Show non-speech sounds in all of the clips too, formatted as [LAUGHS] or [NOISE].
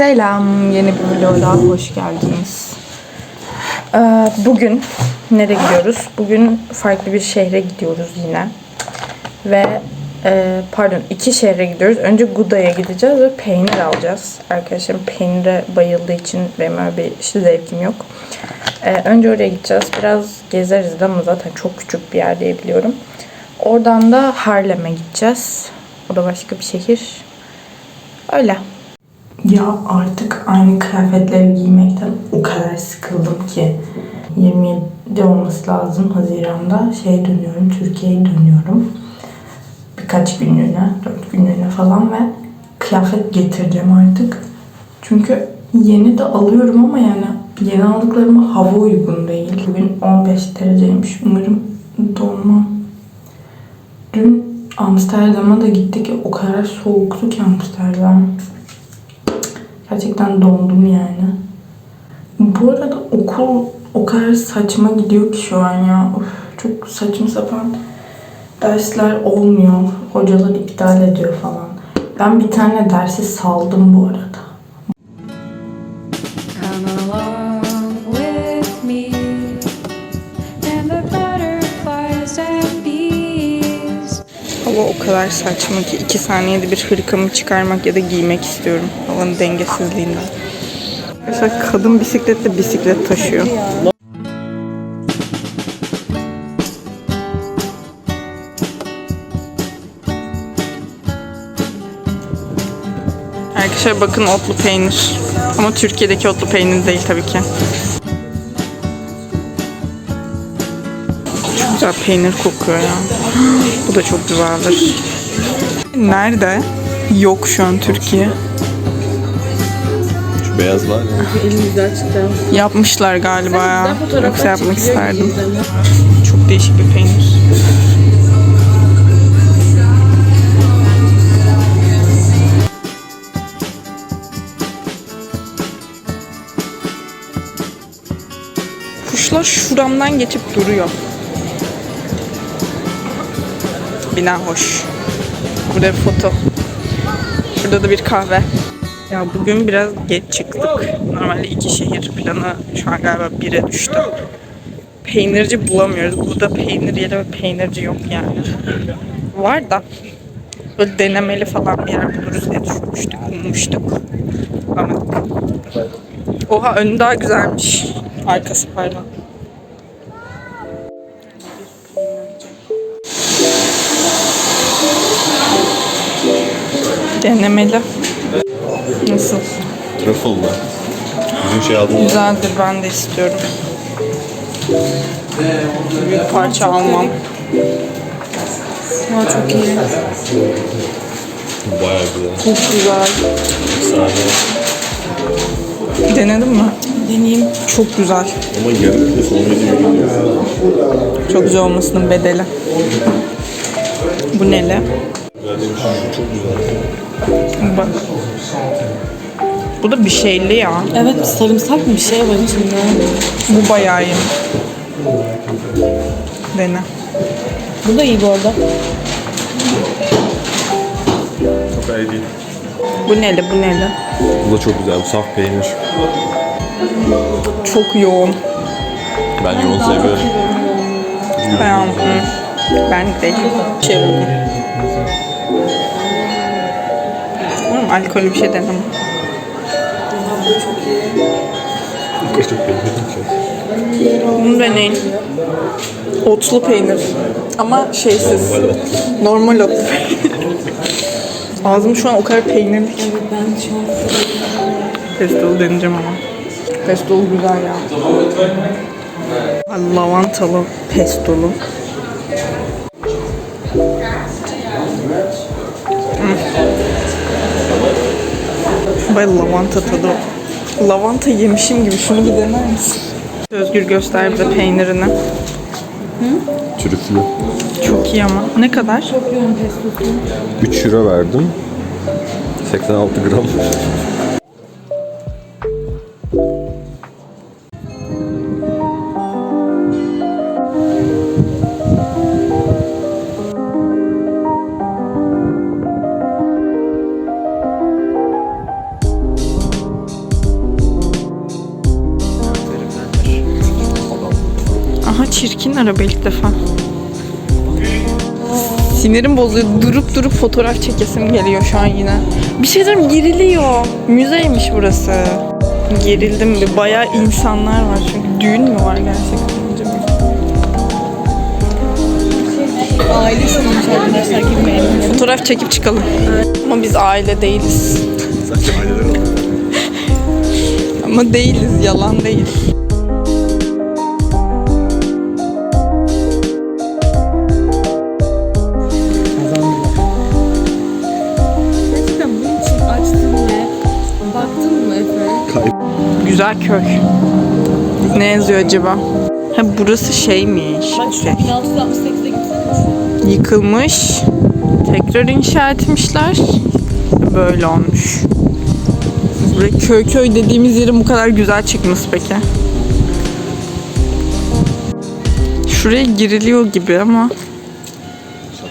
Selam, yeni bir vloga hoş geldiniz. Ee, bugün nereye gidiyoruz? Bugün farklı bir şehre gidiyoruz yine. Ve e, pardon iki şehre gidiyoruz. Önce Guda'ya gideceğiz ve peynir alacağız. Arkadaşlarım peynire bayıldığı için benim öyle bir işte zevkim yok. Ee, önce oraya gideceğiz. Biraz gezeriz de ama zaten çok küçük bir yer diye biliyorum. Oradan da Harlem'e gideceğiz. O da başka bir şehir. Öyle. Ya artık aynı kıyafetleri giymekten o kadar sıkıldım ki. 27 olması lazım Haziran'da. Şey dönüyorum Türkiye'ye dönüyorum. Birkaç günlüğüne 4 günlüğüne falan ve kıyafet getireceğim artık. Çünkü yeni de alıyorum ama yani yeni aldıklarıma hava uygun değil. Bugün 15 dereceymiş. Umarım donmam dün Amsterdam'a da gittik o kadar soğuktu ki Amsterdam Gerçekten dondum yani. Bu arada okul o kadar saçma gidiyor ki şu an ya. Of, çok saçma sapan dersler olmuyor. Hocalar iptal ediyor falan. Ben bir tane dersi saldım bu arada. Hava o kadar saçma ki iki saniyede bir hırkamı çıkarmak ya da giymek istiyorum. Havanın dengesizliğinden. Mesela kadın bisikletle bisiklet taşıyor. Arkadaşlar bakın otlu peynir. Ama Türkiye'deki otlu peynir değil tabii ki. Güzel peynir kokuyor ya. [GASPS] Bu da çok güzeldir. Nerede? Yok şu an Türkiye. Şu beyaz var ya. Yapmışlar galiba ya. Yoksa yapmak isterdim. Çok değişik bir peynir. Kuşlar şuramdan geçip duruyor. Bina hoş. Burada bir foto. Burada da bir kahve. Ya bugün biraz geç çıktık. Normalde iki şehir planı şu an galiba bire düştü. Peynirci bulamıyoruz. Burada peynir yeri ve peynirci yok yani. Var da böyle denemeli falan bir yer buluruz diye düşünmüştük, ummuştuk. Bulamadık. Oha önü daha güzelmiş. Arkası pardon. Denemeli. Nasıl? Truffle'lı. Bizim şey aldığımız Güzeldir ben de istiyorum. Büyük parça almam. Aa, çok iyi. bayağı güzel. Çok güzel. Sade. Denedin mi? Deneyeyim. Çok güzel. Ama yarım kilo video geliyor. Çok güzel olmasının bedeli. Bu neli? Çok güzel. Bak. Bu da bir şeyli ya. Evet sarımsak mı bir şey var içinde. Bu bayağı iyi. Dene. Bu da iyi bu arada. Çok iyi değil. Bu neli? Bu neli? Bu da çok güzel. Bu saf peynir. Çok yoğun. Ben yoğun seviyorum. Ben, ben de şey buldum. Oğlum alkollü bir şey denemem. Çok peynir. Bunu deneyin. Otlu peynir. Ama şeysiz. Normal otlu peynir. Ağzım şu an o kadar peynirli ki. Ben şu an Pestolu deneyeceğim ama. Pestolu güzel ya. Lavantalı pestolu. Hmm. Bay lavanta tadı. Lavanta yemişim gibi. Şunu bir dener misin? Özgür göster bize peynirini. Trüflü. Çok iyi ama. Ne kadar? 3 euro verdim. 86 gram. Çirkin araba ilk defa. Sinirim bozuyor. Durup durup fotoğraf çekesim geliyor şu an yine. Bir şey diyeyim geriliyor. Müzeymiş burası. Gerildim bir. Bayağı insanlar var çünkü. Düğün mü var gerçekten acaba? Aile sanırmış arkadaşlar girmeyelim. Fotoğraf çekip çıkalım. Ama biz aile değiliz. Sadece aileler. Ama değiliz, yalan değil. Köy. Ne yazıyor acaba? Ha burası şeymiş. Bak şu Şey. 1668'e gitsene. Yıkılmış. Tekrar inşa etmişler. Böyle olmuş. Buraya köy köy dediğimiz yerin bu kadar güzel çıkması peki. Şuraya giriliyor gibi ama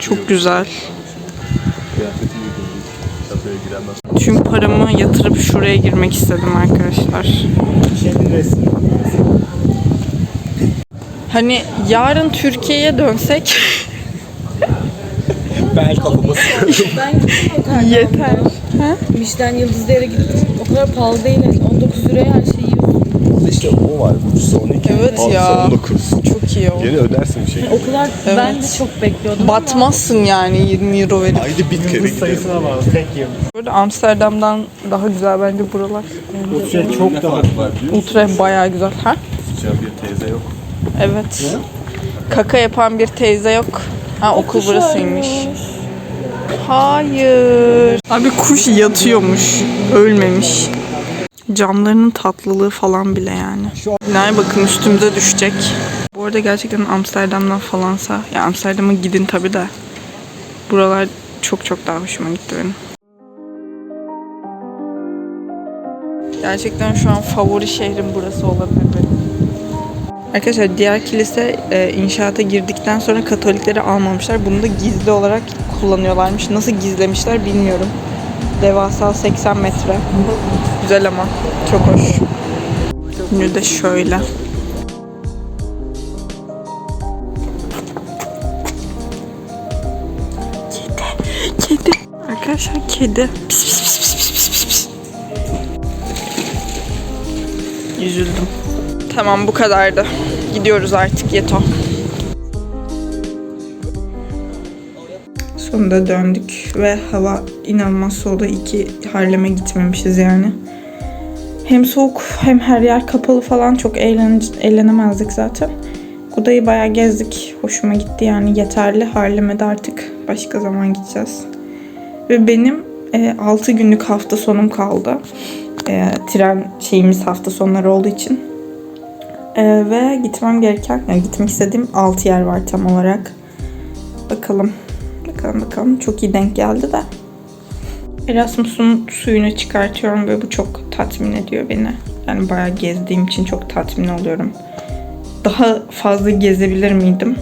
çok güzel. Şatoya girenler. Tüm paramı yatırıp şuraya girmek istedim arkadaşlar. Hani yarın Türkiye'ye dönsek [LAUGHS] Ben kafama sıkıyorum. Ben yeter. Ha? Michelin yıldızlı yere gittim. O kadar pahalı değil. 19 liraya her şeyi yiyorsun. işte o var. Ucusu 12. Evet altısı ya. 19. Çok iyi o. Gene ödersin bir şey. O kadar ben de çok bekliyordum. Batmazsın yani 20 euro verip. Ayda bir kere gidiyorum. bağlı tek yıl. Burada Amsterdam'dan daha güzel bence buralar. Şey çok daha var biliyor musun? Ultra bayağı güzel. Ha? Sıcağı bir teyze yok. Evet. Kaka yapan bir teyze yok. Ha okul burasıymış. Hayır. Abi kuş yatıyormuş. Ölmemiş. Camlarının tatlılığı falan bile yani. Binaya bakın üstümüze düşecek. Bu arada gerçekten Amsterdam'dan falansa, ya Amsterdam'a gidin tabi de. Buralar çok çok daha hoşuma gitti benim. Gerçekten şu an favori şehrim burası olabilir benim. Arkadaşlar diğer kilise e, inşaata girdikten sonra Katolikleri almamışlar. Bunu da gizli olarak kullanıyorlarmış. Nasıl gizlemişler bilmiyorum. Devasa 80 metre. Güzel ama çok hoş. Menü de şöyle. Kedi. Kedi. Arkadaşlar kedi. Pis pis pis pis pis pis pis pis. Üzüldüm. Tamam bu kadardı. Gidiyoruz artık Yeto. Sonunda döndük ve hava inanılmaz soğudu. İki Harlem'e gitmemişiz yani. Hem soğuk hem her yer kapalı falan çok eğlen eğlenemezdik zaten. Kudayı bayağı gezdik. Hoşuma gitti yani yeterli. Harlem'e de artık başka zaman gideceğiz. Ve benim 6 günlük hafta sonum kaldı. E, tren şeyimiz hafta sonları olduğu için. E, ve gitmem gereken, yani gitmek istediğim 6 yer var tam olarak. Bakalım. Bakalım bakalım. Çok iyi denk geldi de. Erasmus'un suyunu çıkartıyorum ve bu çok tatmin ediyor beni. Yani bayağı gezdiğim için çok tatmin oluyorum. Daha fazla gezebilir miydim?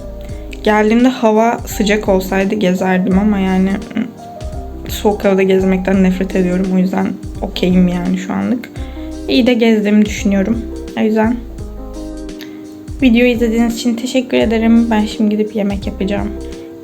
Geldiğimde hava sıcak olsaydı gezerdim ama yani ı, soğuk havada gezmekten nefret ediyorum. O yüzden okeyim yani şu anlık. İyi de gezdiğimi düşünüyorum. O yüzden videoyu izlediğiniz için teşekkür ederim. Ben şimdi gidip yemek yapacağım.